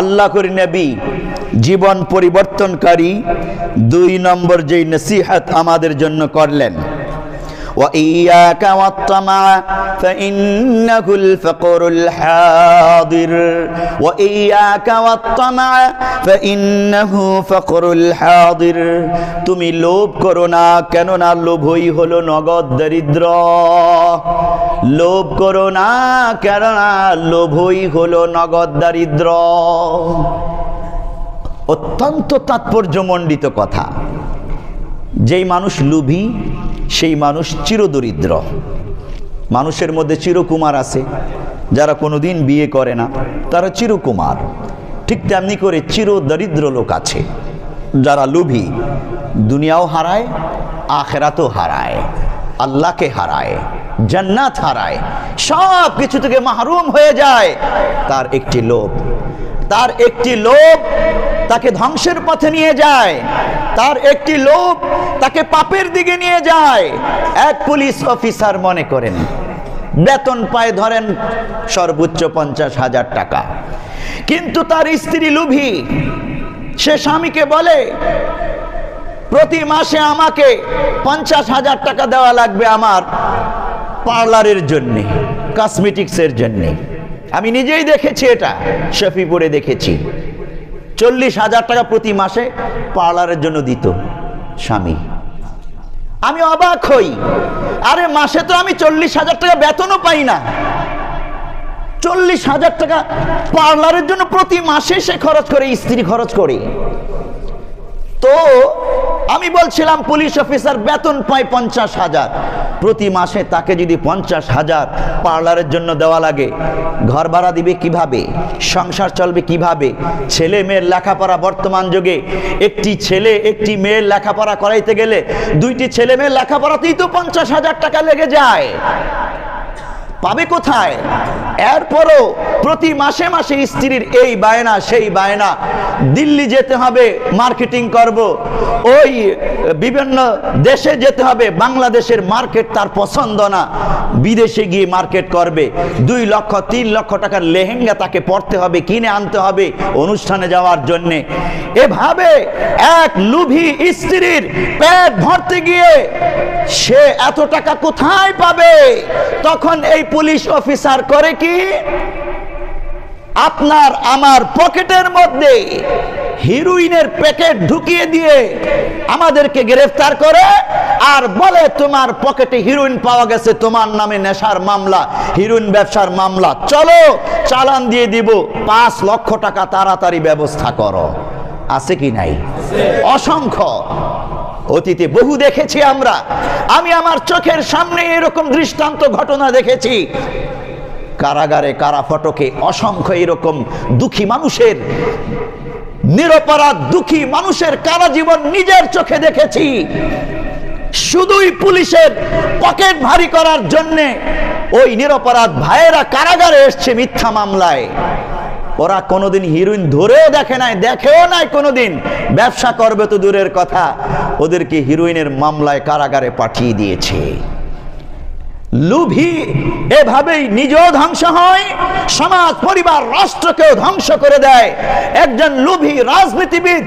আল্লাহ করি নবী জীবন পরিবর্তনকারী দুই নম্বর যেই নসিহাত আমাদের জন্য করলেন। وإياك والطمع فإنه الفقر الحاضر وإياك والطمع فإنه فقر الحاضر তুমি লোভ করো না কেননা লোভই হলো নগদ দরিদ্র লোভ করো না কেননা লোভই হলো নগদ দারিদ্র অত্যন্ত তাৎপর্যমণ্ডিত কথা যেই মানুষ লুভি সেই মানুষ চিরদরিদ্র। মানুষের মধ্যে চিরকুমার আছে। যারা কোনোদিন বিয়ে করে না, তারা চিরকুমার। ঠিক তেমনি করে চিরদরিদ্র লোক আছে। যারা লুভি, দুনিয়াও হারায়, আখেরাতও হারায়। আল্লাহকে হারায়, জান্নাত হারায়। সব কিছু থেকে মাহরুম হয়ে যায়। তার একটি লোভ, তার একটি লোভ তাকে ধ্বংসের পথে নিয়ে যায়। তার একটি লোভ তাকে পাপের দিকে নিয়ে যায়। এক পুলিশ অফিসার মনে করেন, বেতন পায় ধরেন সর্বোচ্চ পঞ্চাশ হাজার টাকা। কিন্তু তার স্ত্রী লুভি, সে স্বামীকে বলে, প্রতি মাসে আমাকে পঞ্চাশ হাজার টাকা দেওয়া লাগবে আমার পার্লারের জন্যে, কসমেটিক্সের জন্যে। আমি নিজেই দেখেছি এটা, শফিপুরে দেখেছি। চল্লিশ হাজার টাকা প্রতি মাসে পার্লারের জন্য দিত স্বামী। আমি অবাক হই। আরে মাসে তো আমি চল্লিশ হাজার টাকা বেতনও পাই না। চল্লিশ হাজার টাকা পার্লারের জন্য প্রতি মাসে সে খরচ করে, স্ত্রী খরচ করে। তো আমি বলছিলাম, পুলিশ অফিসার বেতন পায় পঞ্চাশ হাজার। প্রতি মাসে তাকে যদি পঞ্চাশ হাজার পার্লারের জন্য দেওয়া লাগে, ঘর ভাড়া দিবে কীভাবে? সংসার চলবে কীভাবে? ছেলে মেয়ের লেখাপড়া বর্তমান যুগে, একটি ছেলে একটি মেয়ের লেখাপড়া করাইতে গেলে দুইটি ছেলে মেয়ের লেখাপড়াতেই তো পঞ্চাশ হাজার টাকা লেগে যায়। পাবে কোথায়? এরপরও প্রতি মাসে মাসে স্ত্রীর এই বায়না, সেই বায়না। দিল্লি যেতে হবে, মার্কেটিং করব। ওই বিভিন্ন দেশে যেতে হবে, বাংলাদেশের মার্কেট তার পছন্দ না। বিদেশে গিয়ে মার্কেট করবে। দুই লক্ষ, তিন লক্ষ টাকার লেহেঙ্গা তাকে পড়তে হবে, কিনে আনতে হবে অনুষ্ঠানে যাওয়ার জন্যে। এভাবে এক লুভি স্ত্রীর পেট ভরতে গিয়ে সে এত টাকা কোথায় পাবে? তখন এই পুলিশ অফিসার করে কি? আপনার আমার পকেটের মধ্যে হিরোইনের প্যাকেট ঢুকিয়ে দিয়ে আমাদেরকে গ্রেফতার করে আর বলে, তোমার পকেটে হিরোইন পাওয়া গেছে, তোমার নামে নেশার মামলা, হিরোইন ব্যবসার মামলা। চলো, চালান দিয়ে দিব। পাঁচ লক্ষ টাকা তাড়াতাড়ি ব্যবস্থা করো। আছে কি নাই? অসংখ্য। অতীতে বহু দেখেছি আমরা। আমি আমার চোখের সামনে এরকম দৃষ্টান্ত ঘটনা দেখেছি। কারাগারে কারা ফটকে অসংখ্য এরকম দুঃখী মানুষের, নিরপরাধ দুঃখী মানুষের কারা জীবন নিজের চোখে দেখেছি। শুধুই পুলিশের পকেট ভারী করার জন্যে ওই নিরপরাধ ভাইয়েরা কারাগারে এসছে মিথ্যা মামলায়। ওরা কোনোদিন হিরোইন ধরেও দেখে নাই, দেখেও নাই কোনোদিন। ব্যবসা করবে তো দূরের কথা, ওদেরকে হিরোইনের মামলায় কারাগারে পাঠিয়ে দিয়েছে। লুভি, এভাবেই নিজেও ধ্বংস হয়, সমাজ, পরিবার, রাষ্ট্রকেও ধ্বংস করে দেয়। একজন লুভি রাজনীতিবিদ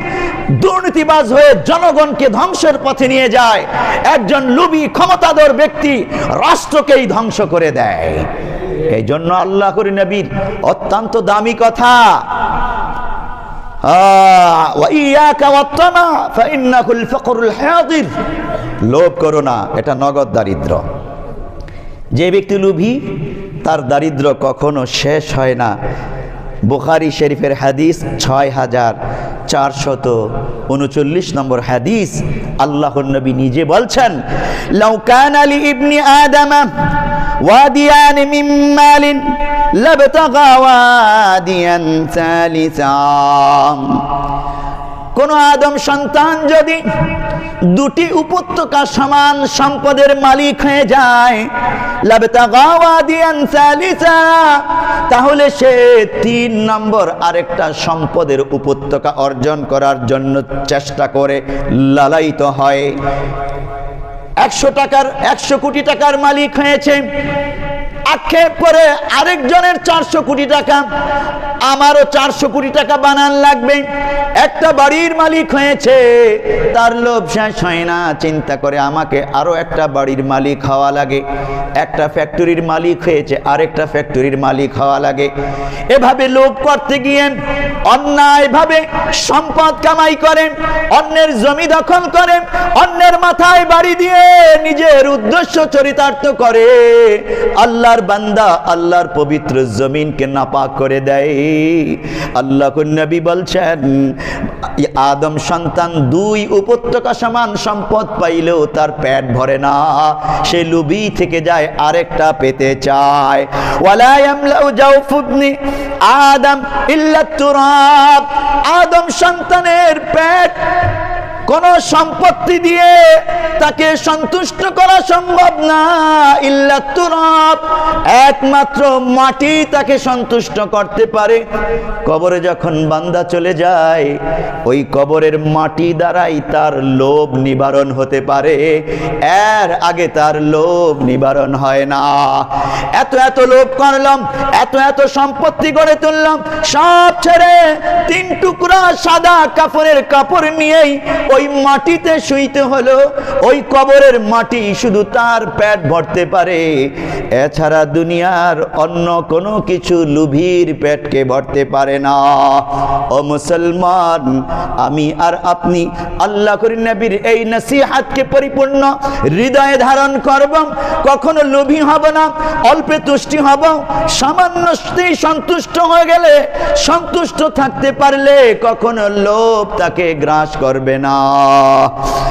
দুর্নীতিবাজ হয়ে জনগণকে ধ্বংসের পথে নিয়ে যায়। একজন লুভি, ক্ষমতাধর ব্যক্তি রাষ্ট্রকেই ধ্বংস করে দেয়। এই জন্য আল্লাহ করি নবীর অত্যন্ত দামি কথা। লোভ করো না, এটা নগদ দারিদ্র। যে ব্যক্তি লুভি, তার দারিদ্র কখনো শেষ হয় না। বুখারি শরীফের হাদিস ছয় হাজার চারশত উনচল্লিশ নম্বর হাদিস। আল্লাহ নবী নিজে বলছেন লৌকান আলী ইবনি আদামা ওয়াদিয়ান মিন মালিন লাবতাগা ওয়াদিয়ান সালিসাম কোন আদম সন্তান যদি দুটি উপত্যকা সমান সম্পদের মালিক হয়ে যায় তাহলে সে তিন নম্বর আরেকটা সম্পদের উপত্যকা অর্জন করার জন্য চেষ্টা করে লালায়িত হয়। একশো টাকার, একশো কোটি টাকার মালিক হয়েছে। আক্ষেপ করে আরেকজনের চারশো কোটি টাকা আমারও চারশো কোটি টাকা বানান লাগবে। একটা বাড়ির মালিক হয়েছে, তার লোভ শেষ হয় না। চিন্তা করে আমাকে আরও একটা বাড়ির মালিক হওয়া লাগে। একটা ফ্যাক্টরির মালিক হয়েছে, আরেকটা ফ্যাক্টরির মালিক হওয়া লাগে। এভাবে লোভ করতে গিয়ে অন্যায়ভাবে সম্পদ কামাই করেন অন্যের জমি দখল করেন অন্যের মাথায় বাড়ি দিয়ে নিজের উদ্দেশ্য চরিতার্থ করে? আল্লাহর বান্দা আল্লাহর পবিত্র জমিনকে নাপাক করে দেয়। আল্লাহ নবী বলছেন, আদম সন্তান দুই উপত্যকা সমান সম্পদ পাইলেও তার পেট ভরে না। সে লুবি থেকে যায়, আরেকটা পেতে চায়। আদম আদম সন্তানের পেট কোন সম্পত্তি দিয়ে তাকে সন্তুষ্ট করা সম্ভব না, ইল্লা তুরাব। একমাত্র মাটি তাকে সন্তুষ্ট করতে পারে। কবরে যখন বান্দা চলে যায়, ওই কবরের মাটি দ্বারাই তার লোভ নিবারণ হতে পারে। এর আগে তার লোভ নিবারণ হয় না। এত এত লোভ করলাম, এত এত সম্পত্তি গড়ে তুললাম, সব ছেড়ে তিন টুকরা সাদা কাপড়ের কাপড় নিয়েই ওই মাটিতে শুইতে হলো, ওই কবরের মাটি শুধু তার পেট ভরতে পারে। এছাড়া দুনিয়ার অন্য কোনো কিছু লুভির পেটকে ভরতে পারে না। ও মুসলমান, আমি আর আপনি আল্লাহ করি নবীর এই নসিহাতকে পরিপূর্ণ হৃদয়ে ধারণ করব, কখনো লোভী হব না, অল্পে তুষ্টি হব। সামান্যতেই সন্তুষ্ট হয়ে গেলে সন্তুষ্ট থাকতে পারলে কখনো লোভ তাকে গ্রাস করবে না। ああ。